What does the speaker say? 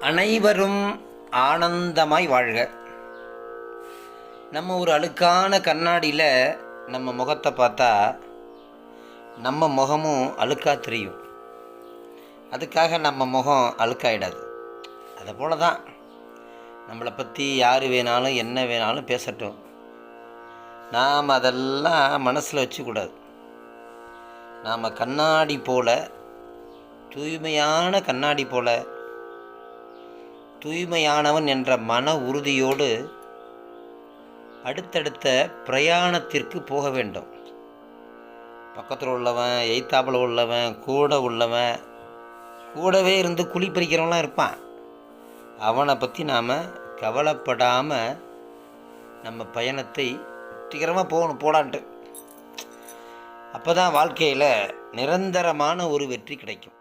அனைவரும் ஆனந்தமாய் வாழ்க. நம்ம ஒரு அழுக்கான கண்ணாடியில் நம்ம முகத்தை பார்த்தா நம்ம முகமும் அழுக்காக தெரியும். அதுக்காக நம்ம முகம் அழுக்காயிடாது. அதை போல தான் நம்மளை பற்றி யார் வேணாலும் என்ன வேணாலும் பேசட்டும். நாம் அதெல்லாம் மனசில் வச்சுக்கூடாது. நாம் கண்ணாடி போல தூய்மையான கண்ணாடி போல் தூய்மையானவன் என்ற மன உறுதியோடு அடுத்தடுத்த பிரயாணத்திற்கு போக வேண்டும். பக்கத்தில் உள்ளவன் எய்த்தாப்பில் உள்ளவன் கூட உள்ளவன் கூடவே இருந்து குழி பறிக்கிறவன்லாம் இருப்பான். அவனை பற்றி நாம் கவலைப்படாமல் நம்ம பயணத்தை சீக்கிரமாக போகணும் போடான்ட்டு. அப்போ தான் வாழ்க்கையில் நிரந்தரமான ஒரு வெற்றி கிடைக்கும்.